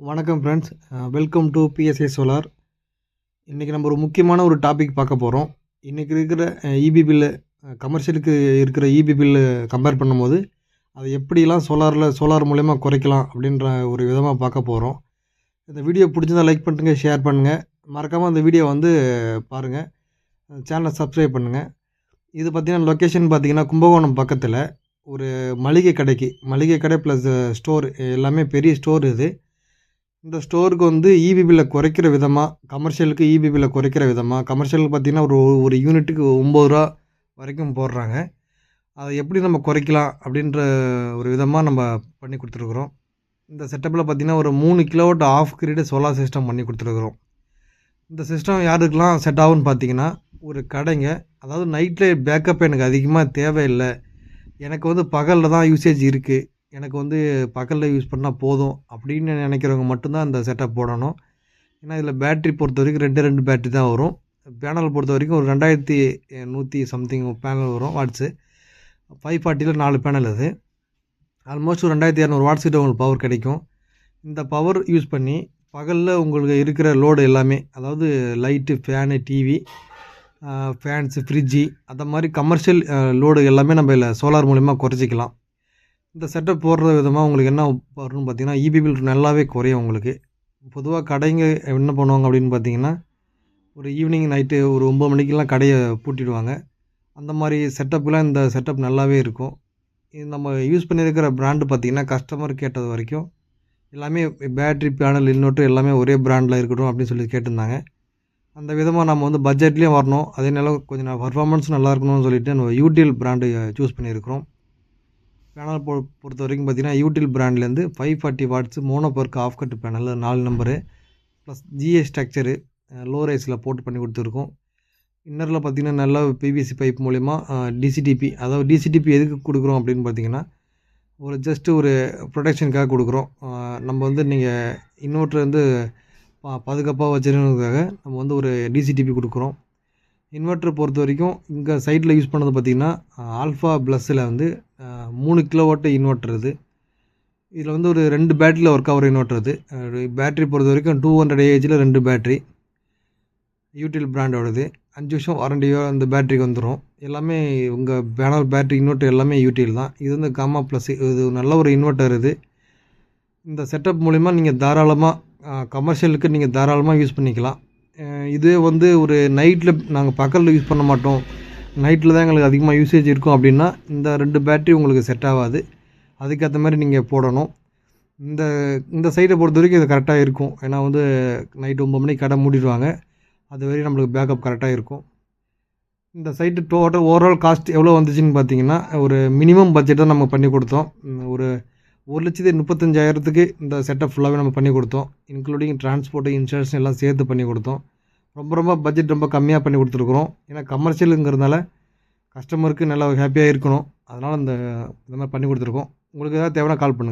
வணக்கம் friends welcome to PSA solar இன்றைக்கி நம்ம ஒரு முக்கியமான ஒரு டாபிக் பார்க்க போகிறோம் இன்றைக்கி இருக்கிற இபி பில்லு கமர்ஷியலுக்கு இருக்கிற இபி பில்லு கம்பேர் பண்ணும்போது அதை எப்படிலாம் சோலாரில் சோலார் மூலயமா குறைக்கலாம் அப்படின்ற ஒரு விதமாக பார்க்க போகிறோம் இந்த வீடியோ பிடிச்சிருந்தா லைக் பண்ணுங்கள் ஷேர் பண்ணுங்கள் மறக்காமல் அந்த வீடியோ வந்து பாருங்கள் சேனலை சப்ஸ்கிரைப் பண்ணுங்கள் இது பார்த்திங்கன்னா லொக்கேஷன் பார்த்திங்கன்னா கும்பகோணம் பக்கத்தில் ஒரு மளிகை கடைக்கு மளிகை கடை ப்ளஸ் ஸ்டோர் எல்லாமே பெரிய ஸ்டோர் இது. இந்த ஸ்டோருக்கு வந்து இபி பில்லை குறைக்கிற விதமாக கமர்ஷியலுக்கு இபி பில்லை குறைக்கிற விதமாக கமர்ஷியலுக்கு பார்த்திங்கன்னா ஒரு ஒரு யூனிட்டுக்கு ஒம்பது ரூபா வரைக்கும் போடுறாங்க. அதை எப்படி நம்ம குறைக்கலாம் அப்படின்ற ஒரு விதமாக நம்ம பண்ணி கொடுத்துருக்குறோம். இந்த செட்டப்பில் பார்த்திங்கன்னா ஒரு மூணு kilowatt off grid solar system பண்ணி கொடுத்துருக்குறோம். இந்த சிஸ்டம் யாருக்கெல்லாம் செட் ஆகும்னு பார்த்தீங்கன்னா ஒரு கடைங்க. அதாவது நைட்டில் பேக்கப் எனக்கு அதிகமாக தேவையில்லை. எனக்கு வந்து பகலில் தான் யூசேஜ் இருக்குது எனக்கு வந்து பகலில் யூஸ் பண்ணால் போதும் அப்படின்னு நினைக்கிறவங்க மட்டும்தான் இந்த செட்டப் போடணும். ஏன்னா இதில் பேட்ரி பொறுத்த வரைக்கும் ரெண்டு ரெண்டு பேட்ரி தான் வரும். பேனல் பொறுத்த வரைக்கும் ஒரு ரெண்டாயிரத்தி நூற்றி சம்திங் பேனல் வரும் வாட்ஸு ஃபைவ் ஃபார்ட்டியில் நாலு பேனல் அது. ஆல்மோஸ்ட் ஒரு ரெண்டாயிரத்தி இரநூறு வாட்ஸ் கிட்ட உங்களுக்கு பவர் கிடைக்கும். இந்த பவர் யூஸ் பண்ணி பகலில் உங்களுக்கு இருக்கிற லோடு எல்லாமே அதாவது light fan TV fans fridge அந்த மாதிரி கமர்ஷியல் லோடு எல்லாமே நம்ம இதில் சோலார் மூலிமா குறைச்சிக்கலாம். இந்த செட்டப் போடுற விதமாக உங்களுக்கு என்ன வரும்னு பார்த்தீங்கன்னா இபி பில் நல்லாவே குறையும் உங்களுக்கு. பொதுவாக கடைங்க என்ன பண்ணுவாங்க அப்படின்னு பார்த்தீங்கன்னா ஒரு ஈவினிங் நைட்டு ஒரு ஒம்பது மணிக்கெலாம் கடையை பூட்டிடுவாங்க. அந்த மாதிரி செட்டப்லாம் இந்த செட்டப் நல்லாவே இருக்கும். இது நம்ம யூஸ் பண்ணியிருக்கிற ப்ராண்டு பார்த்திங்கன்னா கஸ்டமர் கேட்டது வரைக்கும் எல்லாமே பேட்ரி பேனல் இன்னொட்டு எல்லாமே ஒரே ப்ராண்டில் இருக்கட்டும் அப்படின்னு சொல்லி கேட்டிருந்தாங்க. அந்த விதமாக நம்ம வந்து பட்ஜெட்லேயும் வரணும். அதே நேரம் கொஞ்சம் பர்ஃபார்மன்ஸ் நல்லா இருக்கணும்னு சொல்லிட்டு நம்ம யூடிஎல் ப்ராண்டு சூஸ் பண்ணியிருக்கிறோம். பேனல் பொ பொறுத்த வரைக்கும் பார்த்திங்கன்னா யூட்டில் பிராண்ட்லேருந்து five forty watts monoperc off cut panel நாலு number plus GA structure low ரைஸில் போட்டு பண்ணி கொடுத்துருக்கோம். இன்னரில் பார்த்திங்கன்னா நல்ல பிவிசி பைப் மூலிமா டிசிடிபி அதாவது டிசிடிபி எதுக்கு கொடுக்குறோம் அப்படின்னு பார்த்தீங்கன்னா ஒரு ஜஸ்ட்டு ஒரு ப்ரொடெக்ஷனுக்காக கொடுக்குறோம். நம்ம வந்து நீங்கள் இன்வெர்ட்ரு வந்து பா பாதுகாப்பாக வச்சுருக்கிறதுக்காக நம்ம வந்து ஒரு டிசிடிபி கொடுக்குறோம். இன்வெர்ட்ரு பொறுத்த வரைக்கும் இங்கே சைட்டில் யூஸ் பண்ணது பார்த்திங்கன்னா ஆல்ஃபா ப்ளஸ்ஸில் வந்து மூணு கிலோவாட்டு இன்வெர்ட்ரு இது. இதில் வந்து ஒரு ரெண்டு பேட்டரியில் ஒர்க் ஆகிற இன்வெர்ட்ரு இது. பேட்ரி பொறுத்த வரைக்கும் டூ ஹண்ட்ரட் ஏஹெச்சில் ரெண்டு பேட்ரி யூடிஎல் பிராண்டோடது அஞ்சு வருஷம் வாரண்டியோ அந்த பேட்டரிக்கு வந்துடும் எல்லாமே உங்கள் பேனல் பேட்ரி இன்வெர்ட்டர் எல்லாமே யூடிஎல் தான். இது வந்து காமா ப்ளஸ் இது நல்ல ஒரு இன்வெர்ட்டர் இது. இந்த செட்டப் மூலிமா நீங்கள் தாராளமாக கமர்ஷியலுக்கு நீங்கள் தாராளமாக யூஸ் பண்ணிக்கலாம். இதே வந்து ஒரு நைட்டில் நாங்கள் பகலில் யூஸ் பண்ண மாட்டோம். நைட்டில் தான் எங்களுக்கு அதிகமாக யூசேஜ் இருக்கும் அப்படின்னா இந்த ரெண்டு பேட்ரி உங்களுக்கு செட் ஆகாது. அதுக்கேற்ற மாதிரி நீங்கள் போடணும். இந்த இந்த சைடை பொறுத்த வரைக்கும் இது கரெக்டாக இருக்கும். ஏன்னா வந்து நைட்டு ஒம்பது மணிக்கு கடை மூடிடுவாங்க. அது வரையும் நம்மளுக்கு பேக்கப் கரெக்டாக இருக்கும். இந்த சைட்டு டோட்டல் ஓவரால் காஸ்ட் எவ்வளோ வந்துச்சுன்னு பார்த்தீங்கன்னா ஒரு மினிமம் பட்ஜெட் தான் நம்ம பண்ணி கொடுத்தோம். ஒரு ஒரு லட்சத்தி முப்பத்தஞ்சாயிரத்துக்கு இந்த செட்டப் ஃபுல்லாகவே நம்ம பண்ணி கொடுத்தோம். இன்க்ளூடிங் டிரான்ஸ்போர்ட்டு இன்சூரன்ஸ் எல்லாம் சேர்த்து பண்ணி கொடுத்தோம். ரொம்ப ரொம்ப பட்ஜெட் ரொம்ப கம்மியாக பண்ணி கொடுத்துருக்குறோம். ஏன்னா கமர்ஷியலுங்கிறதுனால கஸ்டமருக்கு நல்லா ஹாப்பியாக இருக்கணும். அதனால் இந்த இந்த மாதிரி பண்ணி கொடுத்துருக்கோம். உங்களுக்கு ஏதாவது தேவைன்னா கால் பண்ணுங்கள்